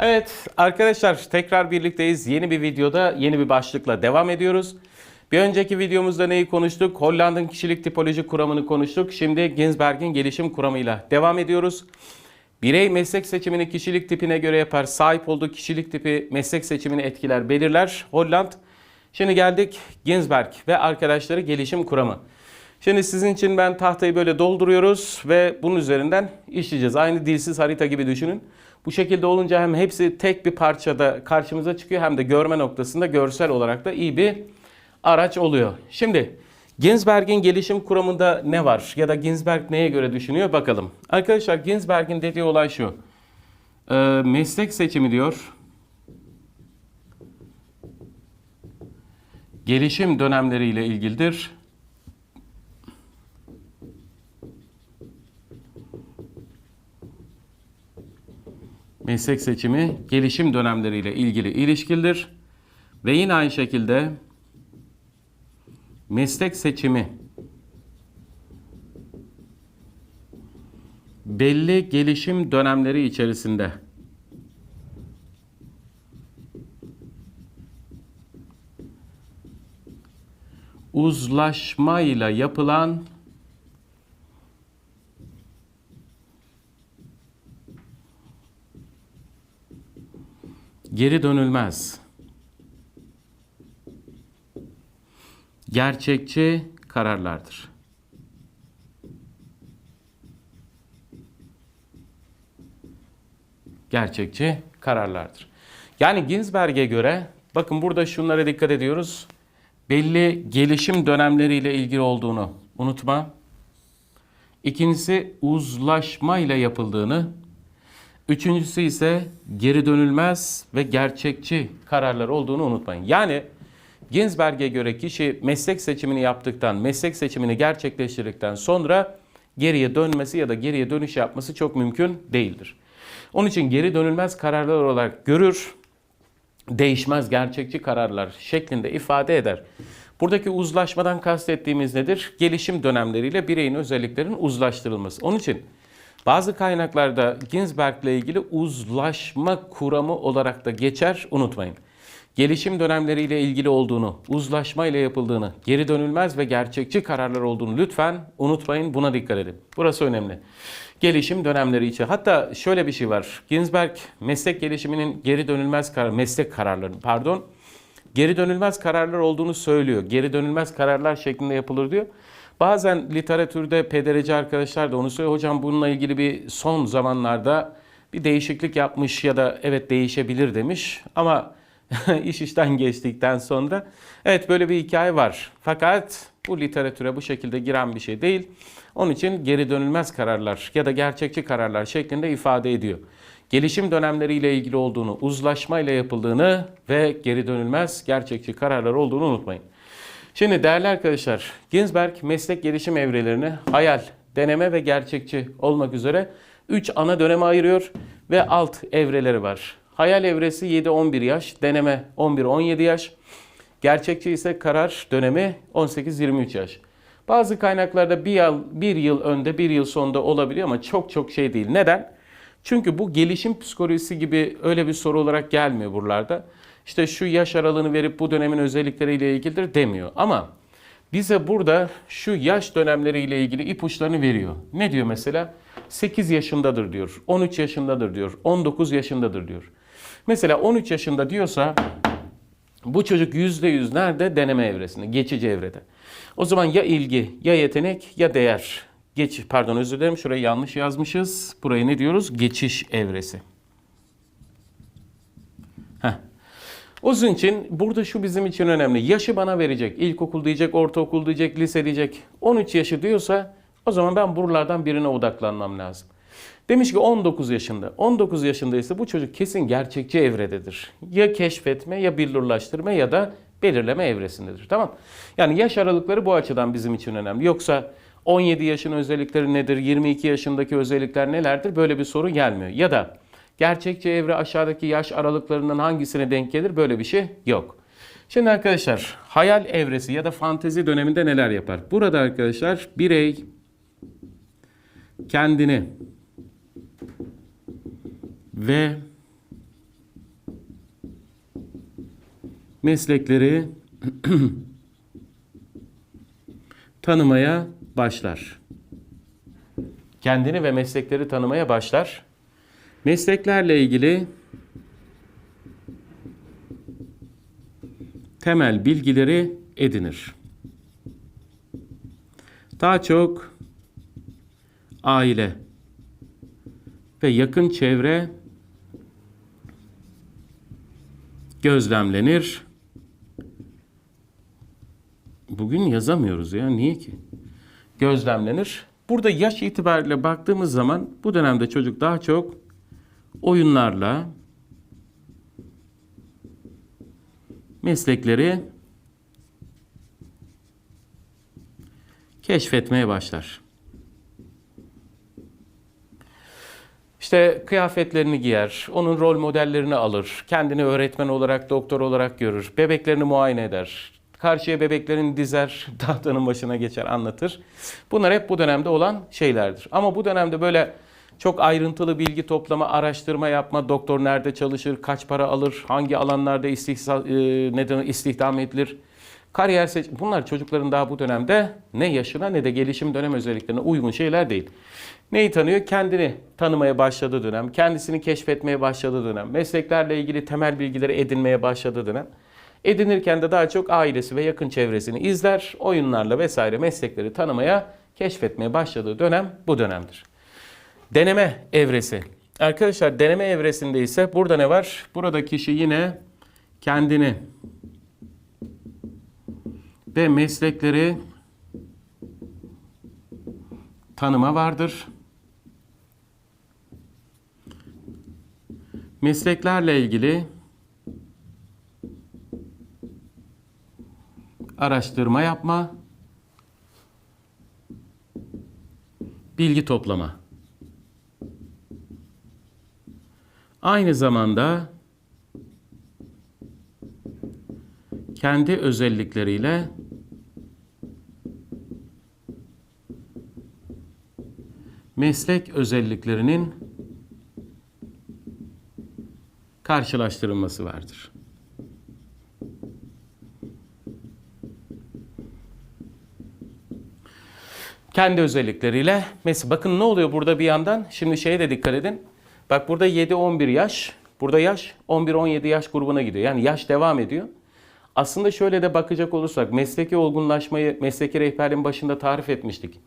Evet arkadaşlar tekrar birlikteyiz. Yeni bir videoda yeni bir başlıkla devam ediyoruz. Bir önceki videomuzda neyi konuştuk? Hollanda'nın kişilik tipoloji kuramını konuştuk. Şimdi Ginsberg'in gelişim kuramıyla devam ediyoruz. Birey meslek seçimini kişilik tipine göre yapar. Sahip olduğu kişilik tipi meslek seçimini etkiler, belirler. Holland. Şimdi geldik Ginsberg ve arkadaşları gelişim kuramı. Şimdi sizin için ben tahtayı böyle dolduruyoruz ve bunun üzerinden işleyeceğiz. Aynı dilsiz harita gibi düşünün. Bu şekilde olunca hem hepsi tek bir parçada karşımıza çıkıyor hem de görme noktasında görsel olarak da iyi bir araç oluyor. Şimdi Ginsberg'in gelişim kuramında ne var ya da Ginsberg neye göre düşünüyor bakalım. Arkadaşlar Ginsberg'in dediği olay şu. Ee, meslek seçimi diyor. Gelişim dönemleriyle ilgilidir. Meslek seçimi gelişim dönemleriyle ilgili ilişkilidir. Ve yine aynı şekilde meslek seçimi belli gelişim dönemleri içerisinde uzlaşmayla yapılan geri dönülmez. Gerçekçi kararlardır. Gerçekçi kararlardır. Yani Ginsberg'e göre bakın burada şunlara dikkat ediyoruz. Belli gelişim dönemleriyle ilgili olduğunu unutma. İkincisi uzlaşma ile yapıldığını, Üçüncüsü ise geri dönülmez ve gerçekçi kararlar olduğunu unutmayın. Yani Ginsberg'e göre kişi meslek seçimini yaptıktan, meslek seçimini gerçekleştirdikten sonra geriye dönmesi ya da geriye dönüş yapması çok mümkün değildir. Onun için geri dönülmez kararlar olarak görür, değişmez gerçekçi kararlar şeklinde ifade eder. Buradaki uzlaşmadan kastettiğimiz nedir? Gelişim dönemleriyle bireyin özelliklerinin uzlaştırılması. Onun için bazı kaynaklarda Ginsberg ile ilgili uzlaşma kuramı olarak da geçer unutmayın. Gelişim dönemleriyle ilgili olduğunu, uzlaşma ile yapıldığını, geri dönülmez ve gerçekçi kararlar olduğunu lütfen unutmayın. Buna dikkat edin. Burası önemli. Gelişim dönemleri için. Hatta şöyle bir şey var. Ginsberg meslek gelişiminin geri dönülmez karar, meslek kararları pardon, geri dönülmez kararlar olduğunu söylüyor. Geri dönülmez kararlar şeklinde yapılır diyor. Bazen literatürde pedereci arkadaşlar da onu söylüyor. Hocam bununla ilgili bir son zamanlarda bir değişiklik yapmış ya da evet değişebilir demiş. Ama iş işten geçtikten sonra evet böyle bir hikaye var. Fakat bu literatüre bu şekilde giren bir şey değil. Onun için geri dönülmez kararlar ya da gerçekçi kararlar şeklinde ifade ediyor. Gelişim dönemleriyle ilgili olduğunu, uzlaşma ile yapıldığını ve geri dönülmez gerçekçi kararlar olduğunu unutmayın. Şimdi değerli arkadaşlar, Ginsberg meslek gelişim evrelerini hayal, deneme ve gerçekçi olmak üzere 3 ana döneme ayırıyor ve alt evreleri var. Hayal evresi 7-11 yaş, deneme 11-17 yaş, gerçekçi ise karar dönemi 18-23 yaş. Bazı kaynaklarda bir yıl, bir yıl önde, bir yıl sonunda olabiliyor ama çok çok şey değil. Neden? Çünkü bu gelişim psikolojisi gibi öyle bir soru olarak gelmiyor buralarda işte şu yaş aralığını verip bu dönemin özellikleriyle ilgilidir demiyor. Ama bize burada şu yaş dönemleriyle ilgili ipuçlarını veriyor. Ne diyor mesela? 8 yaşındadır diyor, 13 yaşındadır diyor, 19 yaşındadır diyor. Mesela 13 yaşında diyorsa bu çocuk %100 nerede? Deneme evresinde, geçici evrede. O zaman ya ilgi, ya yetenek, ya değer. Geç, pardon özür dilerim şurayı yanlış yazmışız. Burayı ne diyoruz? Geçiş evresi. O yüzden için burada şu bizim için önemli. Yaşı bana verecek. İlkokul diyecek, ortaokul diyecek, lise diyecek. 13 yaşı diyorsa o zaman ben buralardan birine odaklanmam lazım. Demiş ki 19 yaşında. 19 yaşındaysa bu çocuk kesin gerçekçi evrededir. Ya keşfetme ya billurlaştırma ya da belirleme evresindedir. Tamam. Yani yaş aralıkları bu açıdan bizim için önemli. Yoksa 17 yaşın özellikleri nedir? 22 yaşındaki özellikler nelerdir? Böyle bir soru gelmiyor. Ya da Gerçekçi evre aşağıdaki yaş aralıklarından hangisine denk gelir? Böyle bir şey yok. Şimdi arkadaşlar hayal evresi ya da fantezi döneminde neler yapar? Burada arkadaşlar birey kendini ve meslekleri tanımaya başlar. Kendini ve meslekleri tanımaya başlar. Mesleklerle ilgili temel bilgileri edinir. Daha çok aile ve yakın çevre gözlemlenir. Bugün yazamıyoruz ya niye ki? Gözlemlenir. Burada yaş itibariyle baktığımız zaman bu dönemde çocuk daha çok oyunlarla meslekleri keşfetmeye başlar. İşte kıyafetlerini giyer, onun rol modellerini alır, kendini öğretmen olarak, doktor olarak görür, bebeklerini muayene eder, karşıya bebeklerini dizer, tahtanın başına geçer, anlatır. Bunlar hep bu dönemde olan şeylerdir. Ama bu dönemde böyle çok ayrıntılı bilgi toplama, araştırma yapma, doktor nerede çalışır, kaç para alır, hangi alanlarda istihsa, e, neden istihdam edilir, kariyer seç bunlar çocukların daha bu dönemde ne yaşına ne de gelişim dönem özelliklerine uygun şeyler değil. Neyi tanıyor? Kendini tanımaya başladığı dönem, kendisini keşfetmeye başladığı dönem, mesleklerle ilgili temel bilgileri edinmeye başladığı dönem. Edinirken de daha çok ailesi ve yakın çevresini izler, oyunlarla vesaire meslekleri tanımaya, keşfetmeye başladığı dönem bu dönemdir. Deneme evresi. Arkadaşlar deneme evresinde ise burada ne var? Burada kişi yine kendini ve meslekleri tanıma vardır. Mesleklerle ilgili araştırma yapma, bilgi toplama. Aynı zamanda kendi özellikleriyle meslek özelliklerinin karşılaştırılması vardır. Kendi özellikleriyle mesela bakın ne oluyor burada bir yandan şimdi şeye de dikkat edin. Bak burada 7-11 yaş, burada yaş 11-17 yaş grubuna gidiyor. Yani yaş devam ediyor. Aslında şöyle de bakacak olursak mesleki olgunlaşmayı mesleki rehberliğin başında tarif etmiştik.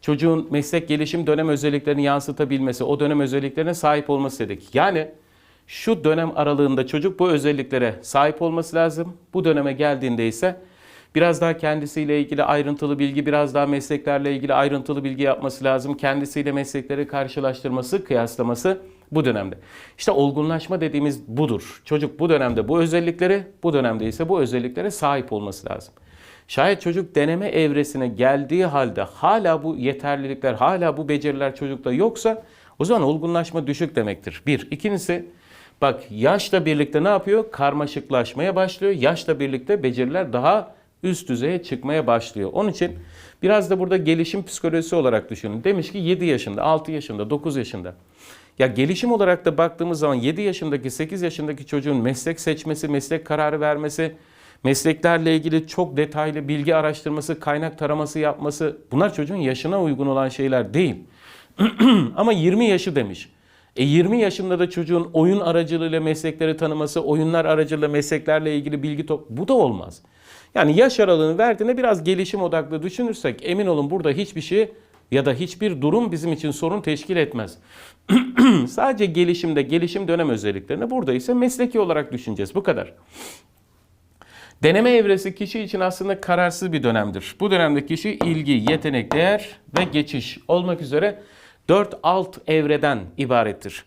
Çocuğun meslek gelişim dönem özelliklerini yansıtabilmesi, o dönem özelliklerine sahip olması dedik. Yani şu dönem aralığında çocuk bu özelliklere sahip olması lazım. Bu döneme geldiğinde ise biraz daha kendisiyle ilgili ayrıntılı bilgi, biraz daha mesleklerle ilgili ayrıntılı bilgi yapması lazım. Kendisiyle meslekleri karşılaştırması, kıyaslaması bu dönemde. İşte olgunlaşma dediğimiz budur. Çocuk bu dönemde bu özellikleri, bu dönemde ise bu özelliklere sahip olması lazım. Şayet çocuk deneme evresine geldiği halde hala bu yeterlilikler, hala bu beceriler çocukta yoksa o zaman olgunlaşma düşük demektir. Bir. İkincisi bak yaşla birlikte ne yapıyor? Karmaşıklaşmaya başlıyor. Yaşla birlikte beceriler daha üst düzeye çıkmaya başlıyor. Onun için biraz da burada gelişim psikolojisi olarak düşünün. Demiş ki 7 yaşında, 6 yaşında, 9 yaşında. Ya gelişim olarak da baktığımız zaman 7 yaşındaki, 8 yaşındaki çocuğun meslek seçmesi, meslek kararı vermesi, mesleklerle ilgili çok detaylı bilgi araştırması, kaynak taraması yapması bunlar çocuğun yaşına uygun olan şeyler değil. Ama 20 yaşı demiş. E 20 yaşında da çocuğun oyun aracılığıyla meslekleri tanıması, oyunlar aracılığıyla mesleklerle ilgili bilgi top bu da olmaz. Yani yaş aralığını verdiğinde biraz gelişim odaklı düşünürsek emin olun burada hiçbir şey ya da hiçbir durum bizim için sorun teşkil etmez. Sadece gelişimde, gelişim dönem özelliklerini burada ise mesleki olarak düşüneceğiz. Bu kadar. Deneme evresi kişi için aslında kararsız bir dönemdir. Bu dönemde kişi ilgi, yetenek, değer ve geçiş olmak üzere dört alt evreden ibarettir.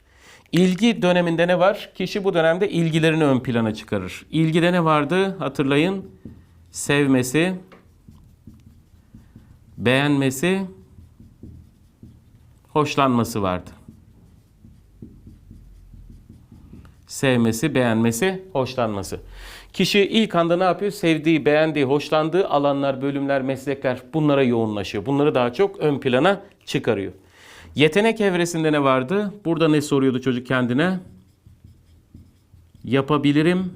İlgi döneminde ne var? Kişi bu dönemde ilgilerini ön plana çıkarır. İlgide ne vardı? Hatırlayın. Sevmesi, beğenmesi, hoşlanması vardı. Sevmesi, beğenmesi, hoşlanması. Kişi ilk anda ne yapıyor? Sevdiği, beğendiği, hoşlandığı alanlar, bölümler, meslekler bunlara yoğunlaşıyor. Bunları daha çok ön plana çıkarıyor. Yetenek evresinde ne vardı? Burada ne soruyordu çocuk kendine? Yapabilirim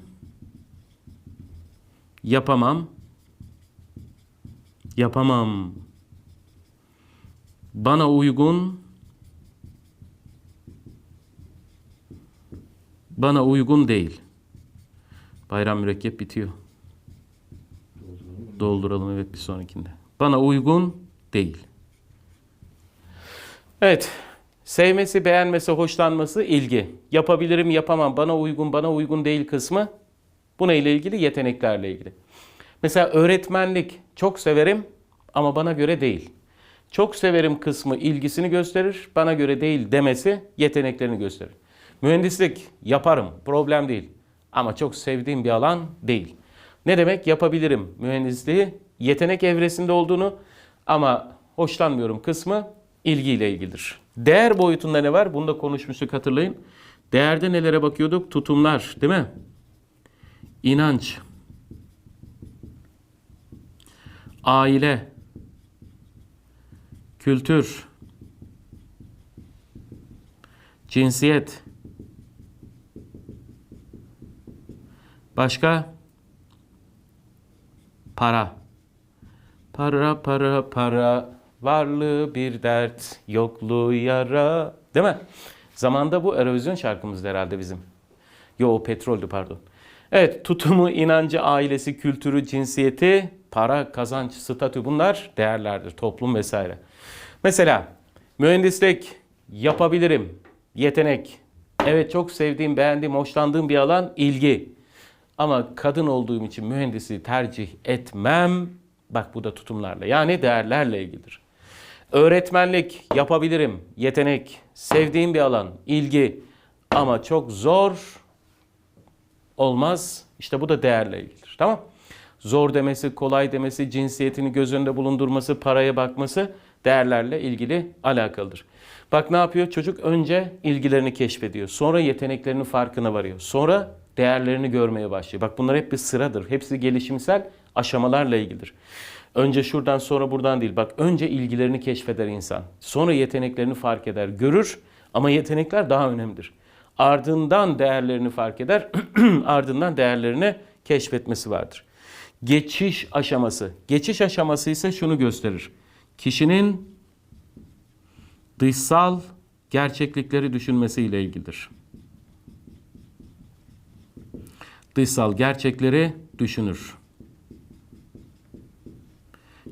Yapamam. Yapamam. Bana uygun. Bana uygun değil. Bayram mürekkep bitiyor. Dolduralım evet bir sonrakinde. Bana uygun değil. Evet. Sevmesi, beğenmesi, hoşlanması ilgi. Yapabilirim, yapamam, bana uygun, bana uygun değil kısmı. Buna ile ilgili yeteneklerle ilgili. Mesela öğretmenlik çok severim ama bana göre değil. Çok severim kısmı ilgisini gösterir, bana göre değil demesi yeteneklerini gösterir. Mühendislik yaparım, problem değil. Ama çok sevdiğim bir alan değil. Ne demek yapabilirim mühendisliği? Yetenek evresinde olduğunu ama hoşlanmıyorum kısmı ilgiyle ilgilidir. Değer boyutunda ne var? Bunu da konuşmuştuk hatırlayın. Değerde nelere bakıyorduk? Tutumlar değil mi? İnanç, aile, kültür, cinsiyet, başka para. Para para para varlığı bir dert yokluğu yara değil mi? Zamanda bu erozyon şarkımızdı herhalde bizim. Yo o petroldü pardon. Evet tutumu, inancı, ailesi, kültürü, cinsiyeti, para, kazanç, statü bunlar değerlerdir. Toplum vesaire. Mesela mühendislik yapabilirim. Yetenek. Evet çok sevdiğim, beğendiğim, hoşlandığım bir alan ilgi. Ama kadın olduğum için mühendisi tercih etmem. Bak bu da tutumlarla yani değerlerle ilgilidir. Öğretmenlik yapabilirim. Yetenek, sevdiğim bir alan, ilgi. Ama çok zor olmaz. İşte bu da değerle ilgilidir. Tamam? Zor demesi, kolay demesi, cinsiyetini göz önünde bulundurması, paraya bakması değerlerle ilgili alakalıdır. Bak ne yapıyor? Çocuk önce ilgilerini keşfediyor. Sonra yeteneklerinin farkına varıyor. Sonra değerlerini görmeye başlıyor. Bak bunlar hep bir sıradır. Hepsi gelişimsel aşamalarla ilgilidir. Önce şuradan sonra buradan değil. Bak önce ilgilerini keşfeder insan. Sonra yeteneklerini fark eder, görür ama yetenekler daha önemlidir. Ardından değerlerini fark eder, ardından değerlerini keşfetmesi vardır. Geçiş aşaması. Geçiş aşaması ise şunu gösterir. Kişinin dışsal gerçeklikleri düşünmesiyle ilgilidir. Dışsal gerçekleri düşünür.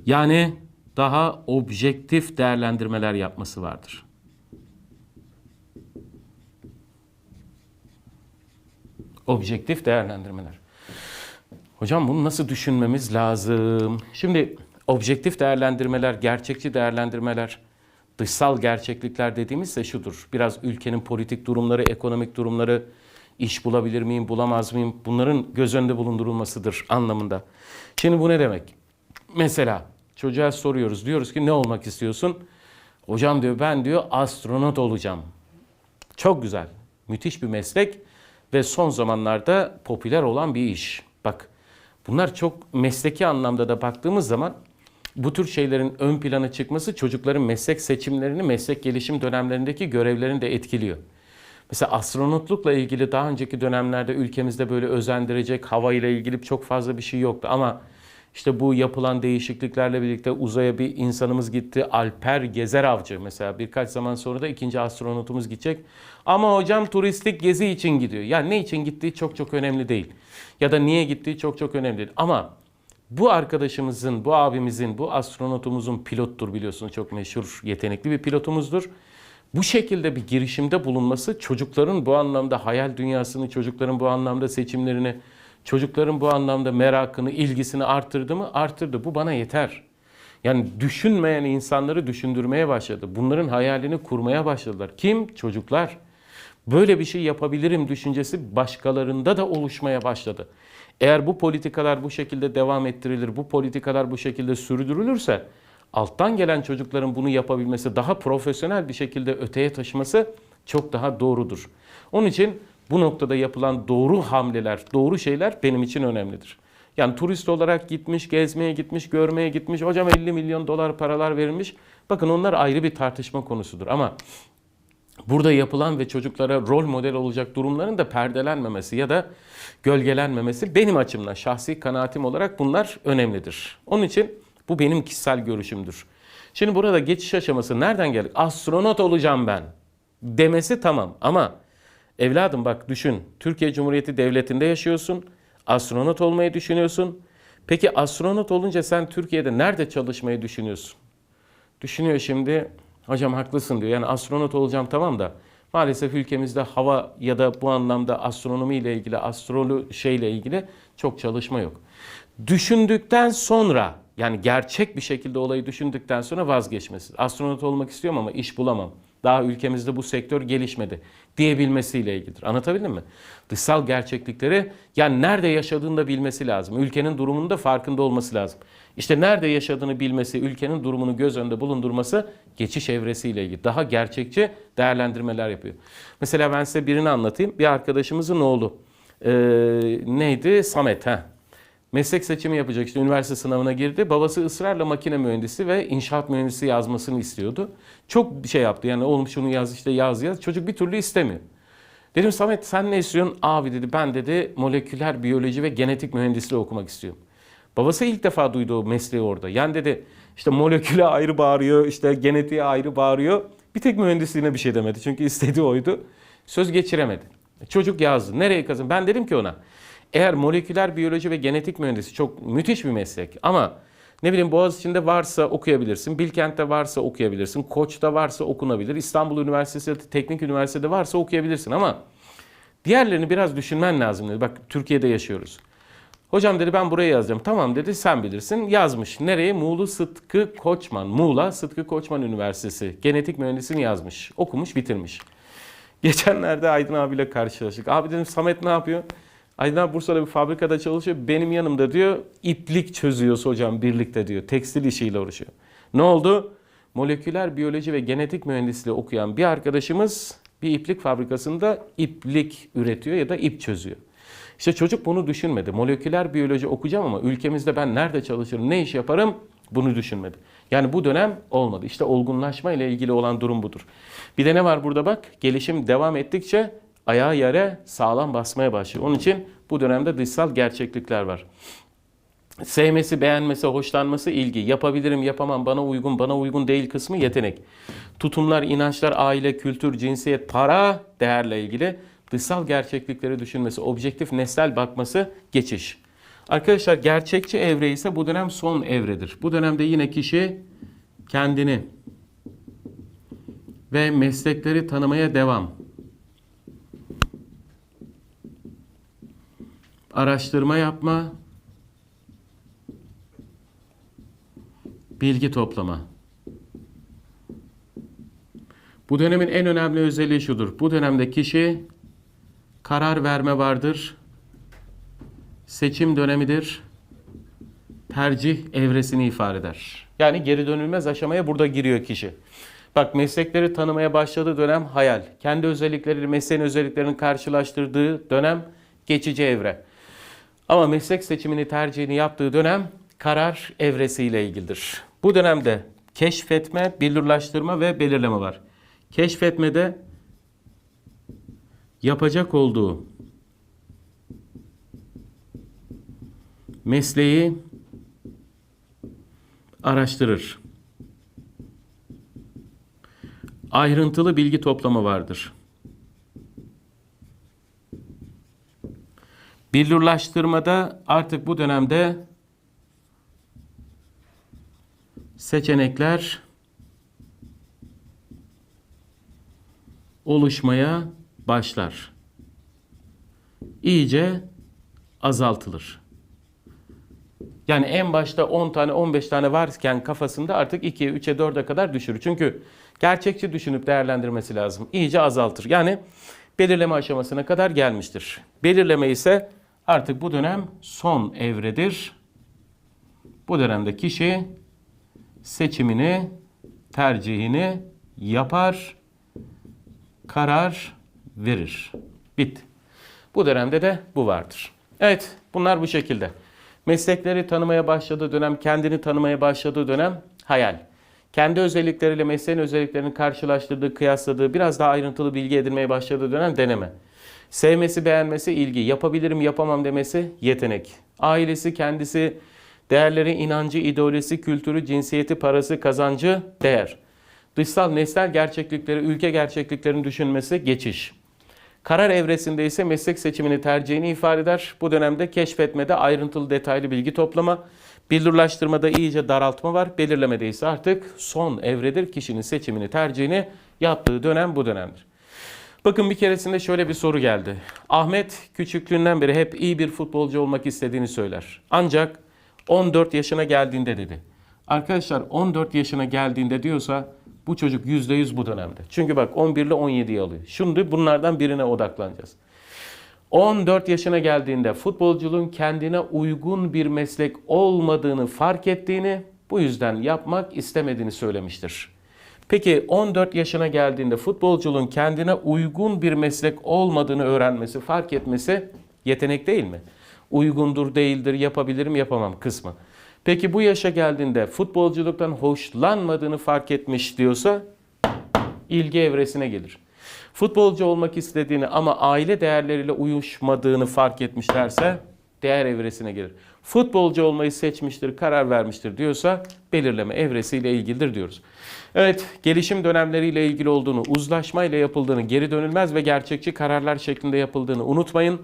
Yani daha objektif değerlendirmeler yapması vardır. Objektif değerlendirmeler. Hocam bunu nasıl düşünmemiz lazım? Şimdi objektif değerlendirmeler, gerçekçi değerlendirmeler, dışsal gerçeklikler dediğimiz ise şudur. Biraz ülkenin politik durumları, ekonomik durumları, iş bulabilir miyim, bulamaz mıyım? Bunların göz önünde bulundurulmasıdır anlamında. Şimdi bu ne demek? Mesela çocuğa soruyoruz. Diyoruz ki ne olmak istiyorsun? Hocam diyor ben diyor astronot olacağım. Çok güzel. Müthiş bir meslek ve son zamanlarda popüler olan bir iş. Bak bunlar çok mesleki anlamda da baktığımız zaman bu tür şeylerin ön plana çıkması çocukların meslek seçimlerini, meslek gelişim dönemlerindeki görevlerini de etkiliyor. Mesela astronotlukla ilgili daha önceki dönemlerde ülkemizde böyle özendirecek hava ile ilgili çok fazla bir şey yoktu ama işte bu yapılan değişikliklerle birlikte uzaya bir insanımız gitti. Alper Gezer Avcı mesela birkaç zaman sonra da ikinci astronotumuz gidecek. Ama hocam turistik gezi için gidiyor. Yani ne için gittiği çok çok önemli değil. Ya da niye gittiği çok çok önemli değil. Ama bu arkadaşımızın, bu abimizin, bu astronotumuzun pilottur biliyorsunuz. Çok meşhur, yetenekli bir pilotumuzdur. Bu şekilde bir girişimde bulunması çocukların bu anlamda hayal dünyasını, çocukların bu anlamda seçimlerini, çocukların bu anlamda merakını, ilgisini arttırdı mı? Arttırdı. Bu bana yeter. Yani düşünmeyen insanları düşündürmeye başladı. Bunların hayalini kurmaya başladılar. Kim? Çocuklar. Böyle bir şey yapabilirim düşüncesi başkalarında da oluşmaya başladı. Eğer bu politikalar bu şekilde devam ettirilir, bu politikalar bu şekilde sürdürülürse alttan gelen çocukların bunu yapabilmesi, daha profesyonel bir şekilde öteye taşıması çok daha doğrudur. Onun için bu noktada yapılan doğru hamleler, doğru şeyler benim için önemlidir. Yani turist olarak gitmiş, gezmeye gitmiş, görmeye gitmiş, hocam 50 milyon dolar paralar verilmiş. Bakın onlar ayrı bir tartışma konusudur ama burada yapılan ve çocuklara rol model olacak durumların da perdelenmemesi ya da gölgelenmemesi benim açımdan şahsi kanaatim olarak bunlar önemlidir. Onun için bu benim kişisel görüşümdür. Şimdi burada geçiş aşaması nereden geldik? Astronot olacağım ben demesi tamam ama evladım bak düşün Türkiye Cumhuriyeti Devleti'nde yaşıyorsun. Astronot olmayı düşünüyorsun. Peki astronot olunca sen Türkiye'de nerede çalışmayı düşünüyorsun? Düşünüyor şimdi hocam haklısın diyor. Yani astronot olacağım tamam da maalesef ülkemizde hava ya da bu anlamda astronomi ile ilgili, astrolu şeyle ilgili çok çalışma yok. Düşündükten sonra yani gerçek bir şekilde olayı düşündükten sonra vazgeçmesi. Astronot olmak istiyorum ama iş bulamam. Daha ülkemizde bu sektör gelişmedi diyebilmesiyle ilgilidir. Anlatabildim mi? Dışsal gerçeklikleri yani nerede yaşadığını da bilmesi lazım. Ülkenin durumunda farkında olması lazım. İşte nerede yaşadığını bilmesi, ülkenin durumunu göz önünde bulundurması geçiş evresiyle ilgili. Daha gerçekçi değerlendirmeler yapıyor. Mesela ben size birini anlatayım. Bir arkadaşımızın oğlu. Ee, neydi? Samet. ha. Meslek seçimi yapacak işte üniversite sınavına girdi. Babası ısrarla makine mühendisi ve inşaat mühendisi yazmasını istiyordu. Çok şey yaptı yani oğlum şunu yaz işte yaz yaz. Çocuk bir türlü istemiyor. Dedim Samet sen ne istiyorsun? Abi dedi ben dedi moleküler biyoloji ve genetik mühendisliği okumak istiyorum. Babası ilk defa duydu o mesleği orada. Yani dedi işte moleküle ayrı bağırıyor, işte genetiğe ayrı bağırıyor. Bir tek mühendisliğine bir şey demedi. Çünkü istediği oydu. Söz geçiremedi. Çocuk yazdı. Nereye kazın? Ben dedim ki ona eğer moleküler biyoloji ve genetik mühendisi çok müthiş bir meslek ama ne bileyim Boğaziçi'nde varsa okuyabilirsin, Bilkent'te varsa okuyabilirsin, Koç'ta varsa okunabilir, İstanbul Üniversitesi Teknik Üniversitede varsa okuyabilirsin ama diğerlerini biraz düşünmen lazım dedi. Bak Türkiye'de yaşıyoruz. Hocam dedi ben buraya yazacağım. Tamam dedi sen bilirsin. Yazmış. Nereye? Muğla Sıtkı Koçman. Muğla Sıtkı Koçman Üniversitesi. Genetik mühendisliğini yazmış. Okumuş bitirmiş. Geçenlerde Aydın abiyle karşılaştık. Abi dedim Samet ne yapıyor? Aydın abi Bursa'da bir fabrikada çalışıyor. Benim yanımda diyor iplik çözüyoruz hocam birlikte diyor. Tekstil işiyle uğraşıyor. Ne oldu? Moleküler biyoloji ve genetik mühendisliği okuyan bir arkadaşımız bir iplik fabrikasında iplik üretiyor ya da ip çözüyor. İşte çocuk bunu düşünmedi. Moleküler biyoloji okuyacağım ama ülkemizde ben nerede çalışırım, ne iş yaparım bunu düşünmedi. Yani bu dönem olmadı. İşte olgunlaşma ile ilgili olan durum budur. Bir de ne var burada bak? Gelişim devam ettikçe ayağı yere sağlam basmaya başlıyor. Onun için bu dönemde dışsal gerçeklikler var. Sevmesi, beğenmesi, hoşlanması ilgi. Yapabilirim, yapamam, bana uygun, bana uygun değil kısmı yetenek. Tutumlar, inançlar, aile, kültür, cinsiyet, para, değerle ilgili. Dışsal gerçeklikleri düşünmesi, objektif, nesnel bakması, geçiş. Arkadaşlar gerçekçi evre ise bu dönem son evredir. Bu dönemde yine kişi kendini ve meslekleri tanımaya devam. Araştırma yapma, bilgi toplama. Bu dönemin en önemli özelliği şudur. Bu dönemde kişi karar verme vardır. Seçim dönemidir. Tercih evresini ifade eder. Yani geri dönülmez aşamaya burada giriyor kişi. Bak meslekleri tanımaya başladığı dönem hayal. Kendi özellikleri, mesleğin özelliklerini karşılaştırdığı dönem geçici evre. Ama meslek seçimini tercihini yaptığı dönem karar evresiyle ilgilidir. Bu dönemde keşfetme, belirlaştırma ve belirleme var. Keşfetmede yapacak olduğu mesleği araştırır. Ayrıntılı bilgi toplama vardır. Billurlaştırmada artık bu dönemde seçenekler oluşmaya başlar. İyice azaltılır. Yani en başta 10 tane 15 tane varken kafasında artık 2'ye 3'e 4'e kadar düşürür. Çünkü gerçekçi düşünüp değerlendirmesi lazım. İyice azaltır. Yani belirleme aşamasına kadar gelmiştir. Belirleme ise artık bu dönem son evredir. Bu dönemde kişi seçimini, tercihini yapar, karar verir. Bitti. Bu dönemde de bu vardır. Evet, bunlar bu şekilde. Meslekleri tanımaya başladığı dönem, kendini tanımaya başladığı dönem hayal. kendi özellikleriyle mesleğin özelliklerini karşılaştırdığı, kıyasladığı, biraz daha ayrıntılı bilgi edinmeye başladığı dönem deneme. Sevmesi, beğenmesi ilgi, yapabilirim, yapamam demesi yetenek. Ailesi, kendisi, değerleri, inancı, ideolojisi, kültürü, cinsiyeti, parası, kazancı, değer. Dışsal, nesnel gerçeklikleri, ülke gerçekliklerini düşünmesi geçiş. Karar evresinde ise meslek seçimini tercihini ifade eder. Bu dönemde keşfetmede ayrıntılı detaylı bilgi toplama, billurlaştırmada iyice daraltma var. Belirlemede ise artık son evredir. Kişinin seçimini tercihini yaptığı dönem bu dönemdir. Bakın bir keresinde şöyle bir soru geldi. Ahmet küçüklüğünden beri hep iyi bir futbolcu olmak istediğini söyler. Ancak 14 yaşına geldiğinde dedi. Arkadaşlar 14 yaşına geldiğinde diyorsa bu çocuk %100 bu dönemde. Çünkü bak 11 ile 17'yi alıyor. Şimdi bunlardan birine odaklanacağız. 14 yaşına geldiğinde futbolculuğun kendine uygun bir meslek olmadığını fark ettiğini, bu yüzden yapmak istemediğini söylemiştir. Peki 14 yaşına geldiğinde futbolculuğun kendine uygun bir meslek olmadığını öğrenmesi, fark etmesi yetenek değil mi? Uygundur, değildir, yapabilirim, yapamam kısmı. Peki bu yaşa geldiğinde futbolculuktan hoşlanmadığını fark etmiş diyorsa ilgi evresine gelir. Futbolcu olmak istediğini ama aile değerleriyle uyuşmadığını fark etmişlerse değer evresine gelir. Futbolcu olmayı seçmiştir, karar vermiştir diyorsa belirleme evresiyle ilgilidir diyoruz. Evet, gelişim dönemleriyle ilgili olduğunu, uzlaşmayla yapıldığını, geri dönülmez ve gerçekçi kararlar şeklinde yapıldığını unutmayın.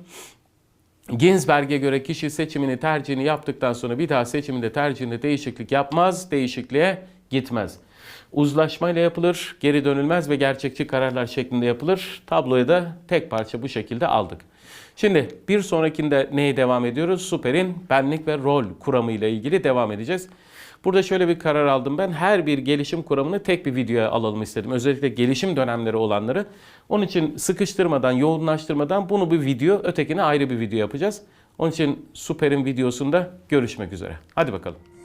Ginsberg'e göre kişi seçimini, tercihini yaptıktan sonra bir daha seçiminde, tercihinde değişiklik yapmaz, değişikliğe gitmez. Uzlaşmayla yapılır, geri dönülmez ve gerçekçi kararlar şeklinde yapılır. Tabloyu da tek parça bu şekilde aldık. Şimdi bir sonrakinde neye devam ediyoruz? Süper'in benlik ve rol kuramı ile ilgili devam edeceğiz. Burada şöyle bir karar aldım ben. Her bir gelişim kuramını tek bir videoya alalım istedim. Özellikle gelişim dönemleri olanları. Onun için sıkıştırmadan, yoğunlaştırmadan bunu bir video, ötekini ayrı bir video yapacağız. Onun için Süper'in videosunda görüşmek üzere. Hadi bakalım.